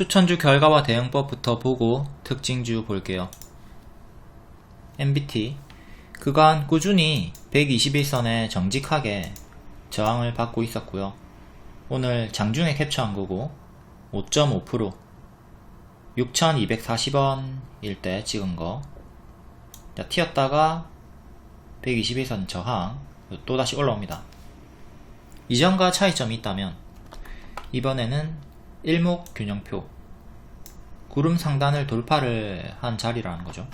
추천주 결과와 대응법부터 보고 특징주 볼게요. MBT 그간 꾸준히 121선에 정직하게 저항을 받고 있었고요. 오늘 장중에 캡처한 거고 5.5% 6,240원일 때 찍은 거 자, 튀었다가 121선 저항 또다시 올라옵니다. 이전과 차이점이 있다면 이번에는 일목 균형표 구름 상단을 돌파를 한 자리라는 거죠.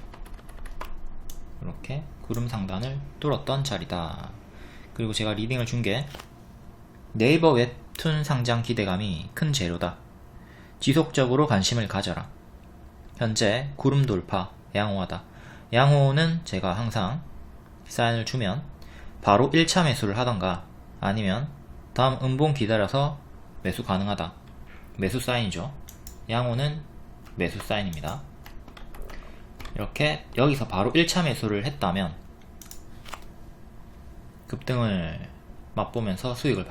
이렇게 구름 상단을 뚫었던 자리다. 그리고 제가 리딩을 준 게 네이버 웹툰 상장 기대감이 큰 재료다. 지속적으로 관심을 가져라. 현재 구름 돌파 양호하다. 양호는 제가 항상 사인을 주면 바로 1차 매수를 하던가 아니면 다음 음봉 기다려서 매수 가능하다. 매수 사인이죠. 양호는 매수 사인입니다. 이렇게 여기서 바로 1차 매수를 했다면 급등을 맛보면서 수익을.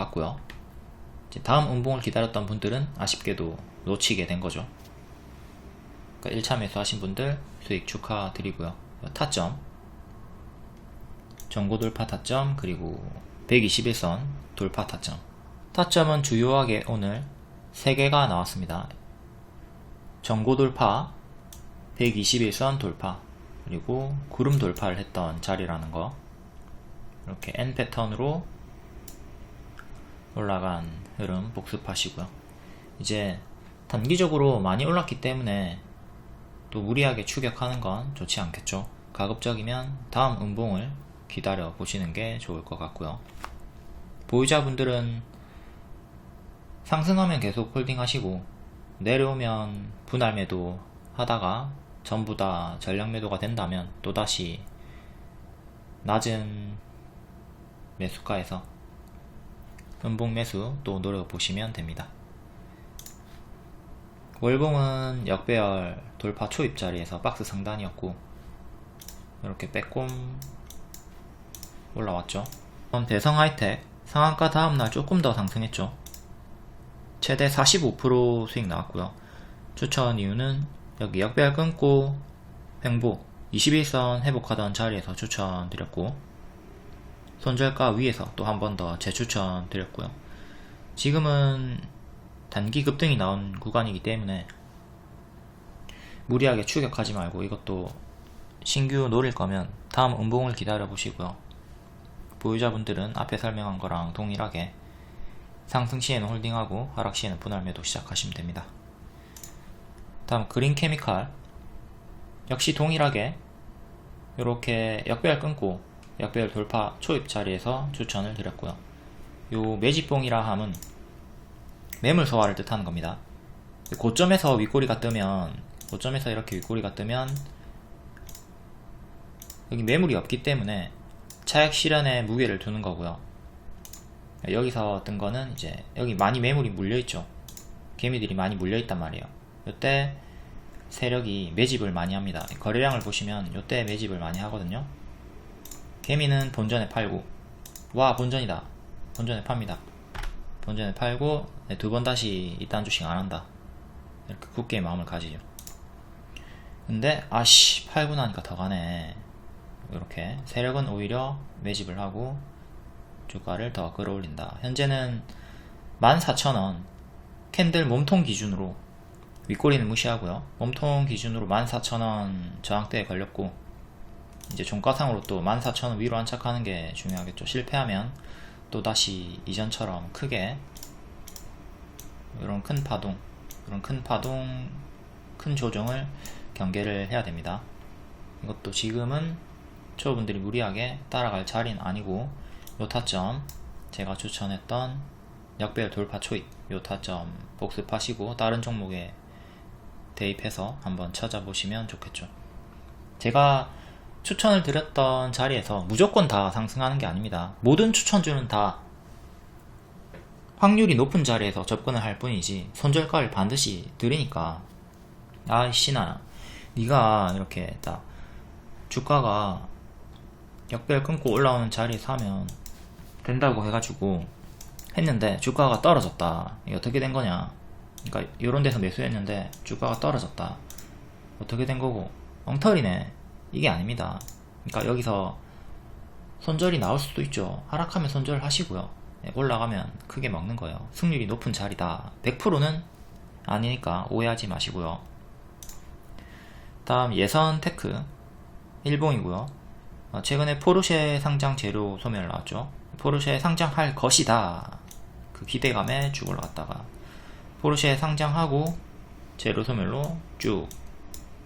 이제 다음 음봉을 기다렸던 분들은 아쉽게도 놓치게 된 거죠. 그러니까 1차 매수 하신 분들 수익 축하드리고요. 타점 전고 돌파 타점 그리고 121선 돌파 타점 타점은 주요하게 오늘 3개가 나왔습니다. 전고 돌파 121선 돌파 그리고 구름 돌파를 했던 자리라는 거 이렇게 N 패턴으로 올라간 흐름 복습하시고요. 이제 단기적으로 많이 올랐기 때문에 또 무리하게 추격하는 건 좋지 않겠죠. 가급적이면 다음 음봉을 기다려 보시는 게 좋을 것 같고요. 보유자분들은 상승하면 계속 홀딩 하시고 내려오면 분할 매도 하다가 전부 다 전량 매도가 된다면 또다시 낮은 매수가에서 음봉 매수 또 노려보시면 됩니다. 월봉은 역배열 돌파 초입 자리에서 박스 상단이었고 이렇게 빼꼼 올라왔죠. 대성 하이텍 상한가 다음날 조금 더 상승했죠. 최대 45% 수익 나왔고요. 추천 이유는 여기 역배열 끊고 횡보 21선 회복하던 자리에서 추천드렸고 손절가 위에서 또 한 번 더 재추천 드렸고요. 지금은 단기 급등이 나온 구간이기 때문에 무리하게 추격하지 말고 이것도 신규 노릴 거면 다음 음봉을 기다려 보시고요. 보유자분들은 앞에 설명한 거랑 동일하게 상승 시에는 홀딩하고 하락 시에는 분할 매도 시작하시면 됩니다. 다음 그린 케미칼 역시 동일하게 이렇게 역배열 끊고 역배열 돌파 초입 자리에서 추천을 드렸고요. 요 매집봉이라 함은 매물 소화를 뜻하는 겁니다. 고점에서 윗꼬리가 뜨면 고점에서 이렇게 윗꼬리가 뜨면 여기 매물이 없기 때문에 차액 실현에 무게를 두는 거고요. 여기서 뜬 거는 이제 여기 많이 매물이 물려있죠. 개미들이 많이 물려있단 말이에요. 이때 세력이 매집을 많이 합니다. 거래량을 보시면 이때 매집을 많이 하거든요. 개미는 본전에 팔고 와 본전이다. 본전에 팝니다. 본전에 팔고 네, 두번 다시 이딴 주식 안 한다. 이렇게 굳게 마음을 가지죠. 근데 아씨 팔고 나니까 더 가네. 이렇게 세력은 오히려 매집을 하고 주가를 더 끌어올린다. 현재는 14,000원 캔들 몸통 기준으로 윗꼬리는 무시하고요. 몸통 기준으로 14,000원 저항대에 걸렸고 이제 종가상으로 또 14,000원 위로 안착하는 게 중요하겠죠. 실패하면 또 다시 이전처럼 크게 이런 큰 파동, 이런 큰 파동, 큰 조정을 경계를 해야 됩니다. 이것도 지금은 초보분들이 무리하게 따라갈 자리는 아니고 요 타점 제가 추천했던 역배열 돌파 초입 요 타점 복습하시고 다른 종목에 대입해서 한번 찾아보시면 좋겠죠. 제가 추천을 드렸던 자리에서 무조건 다 상승하는 게 아닙니다. 모든 추천주는 다 확률이 높은 자리에서 접근을 할 뿐이지 손절가를 반드시 드리니까 아 씨나 네가 이렇게 딱 주가가 역배열 끊고 올라오는 자리에 사면 된다고 해가지고 했는데 주가가 떨어졌다 이게 어떻게 된 거냐 그러니까 이런 데서 매수했는데 주가가 떨어졌다. 어떻게 된 거고? 엉터리네. 이게 아닙니다. 그러니까 여기서 손절이 나올 수도 있죠. 하락하면 손절 하시고요. 예, 올라가면 크게 먹는 거예요. 승률이 높은 자리다. 100%는 아니니까 오해하지 마시고요. 다음 예선 테크 일봉이고요. 어, 최근에 포르쉐 상장 재료 소멸 나왔죠. 포르쉐 상장할 것이다. 그 기대감에 쭉 올라갔다가 포르쉐 상장하고 재료 소멸로 쭉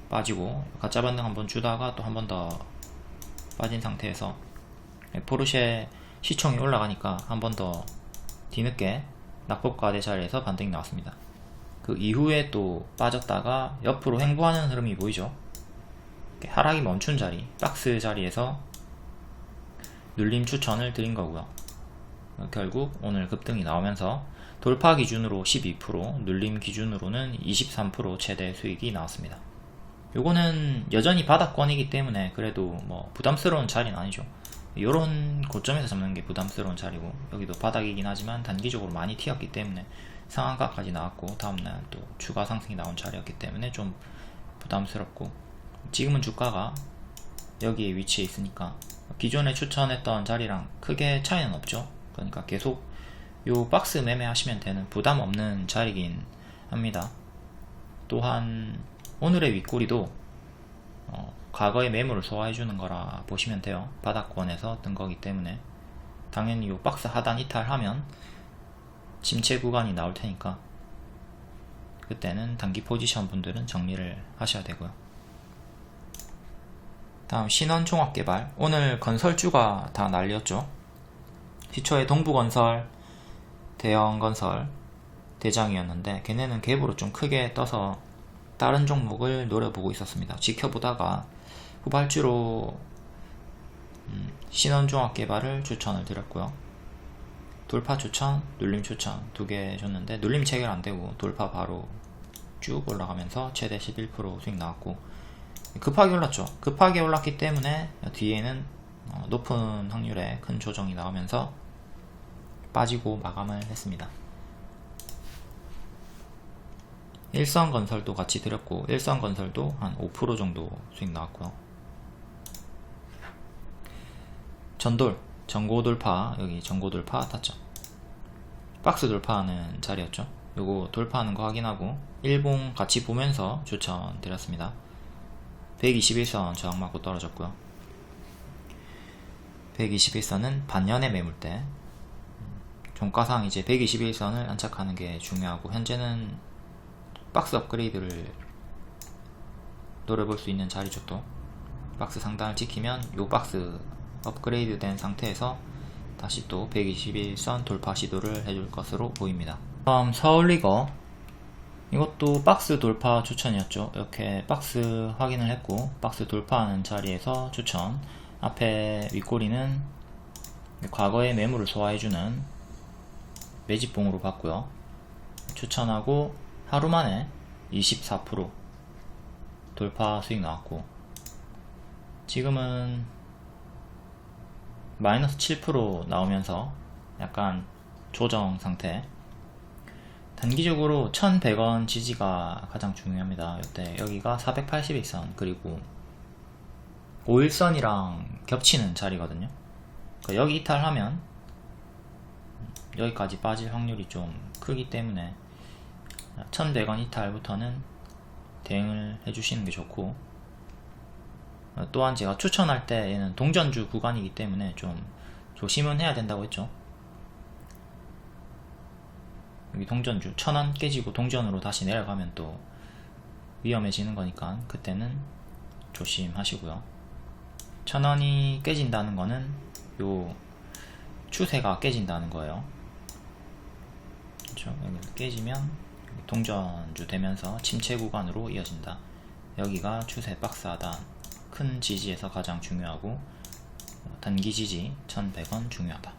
빠지고 가짜 반등 한번 주다가 또 한 번 더 빠진 상태에서 포르쉐 시총이 올라가니까 한 번 더 뒤늦게 낙폭과대 자리에서 반등이 나왔습니다. 그 이후에 또 빠졌다가 옆으로 횡보하는 흐름이 보이죠. 하락이 멈춘 자리, 박스 자리에서 눌림 추천을 드린 거고요. 결국 오늘 급등이 나오면서 돌파 기준으로 12%, 눌림 기준으로는 23% 최대 수익이 나왔습니다. 요거는 여전히 바닥권이기 때문에 그래도 뭐 부담스러운 자리는 아니죠. 요런 고점에서 잡는 게 부담스러운 자리고 여기도 바닥이긴 하지만 단기적으로 많이 튀었기 때문에 상한가까지 나왔고 다음날 또 추가 상승이 나온 자리였기 때문에 좀 부담스럽고 지금은 주가가 여기에 위치해 있으니까 기존에 추천했던 자리랑 크게 차이는 없죠. 그러니까 계속 요 박스 매매 하시면 되는 부담 없는 자리긴 합니다. 또한 오늘의 윗꼬리도 어, 과거의 매물을 소화해 주는 거라 보시면 돼요. 바닥권에서 뜬 거기 때문에 당연히 요 박스 하단 이탈하면 침체 구간이 나올 테니까 그때는 단기 포지션 분들은 정리를 하셔야 되고요. 다음 신원종합개발 오늘 건설주가 다 난리였죠. 시초에 동부건설, 대형건설 대장이었는데 걔네는 갭으로 좀 크게 떠서 다른 종목을 노려보고 있었습니다. 지켜보다가 후발주로 음, 신원종합개발을 추천을 드렸고요. 돌파 추천, 눌림 추천 두 개 줬는데 눌림 체결 안 되고 돌파 바로 쭉 올라가면서 최대 11% 수익 나왔고 급하게 올랐죠. 급하게 올랐기 때문에 뒤에는 어, 높은 확률의 큰 조정이 나오면서 빠지고 마감을 했습니다. 일성건설도 같이 드렸고 일성건설도 한 5% 정도 수익 나왔고요. 전돌, 전고 돌파 여기 전고 돌파 탔죠. 박스 돌파하는 자리였죠. 요거 돌파하는 거 확인하고 일봉 같이 보면서 추천 드렸습니다. 121선 저항 맞고 떨어졌고요. 121선은 반년의 매물대. 종가상 이제 121선을 안착하는 게 중요하고 현재는 박스 업그레이드를 노려볼 수 있는 자리죠 또. 박스 상단을 지키면 요 박스 업그레이드 된 상태에서 다시 또 121선 돌파 시도를 해줄 것으로 보입니다. 다음 서울리거 이것도 박스 돌파 추천이었죠. 이렇게 박스 확인을 했고 박스 돌파하는 자리에서 추천 앞에 윗꼬리는 과거의 매물을 소화해주는 매집봉으로 봤고요. 추천하고 하루 만에 24% 돌파 수익 나왔고 지금은 마이너스 7% 나오면서 약간 조정 상태 단기적으로 1100원 지지가 가장 중요합니다. 이때 여기가 481선 그리고 5일선이랑 겹치는 자리거든요. 그러니까 여기 이탈하면 여기까지 빠질 확률이 좀 크기 때문에 1100원 이탈부터는 대응을 해주시는 게 좋고 또한 제가 추천할 때 얘는 동전주 구간이기 때문에 좀 조심은 해야 된다고 했죠. 여기 동전주 천원 깨지고 동전으로 다시 내려가면 또 위험해지는 거니까 그때는 조심하시고요. 천원이 깨진다는 거는 요 추세가 깨진다는 거예요. 그렇죠? 여기 깨지면 동전주 되면서 침체 구간으로 이어진다. 여기가 추세 박스 하단 큰 지지에서 가장 중요하고 단기 지지 1100원 중요하다.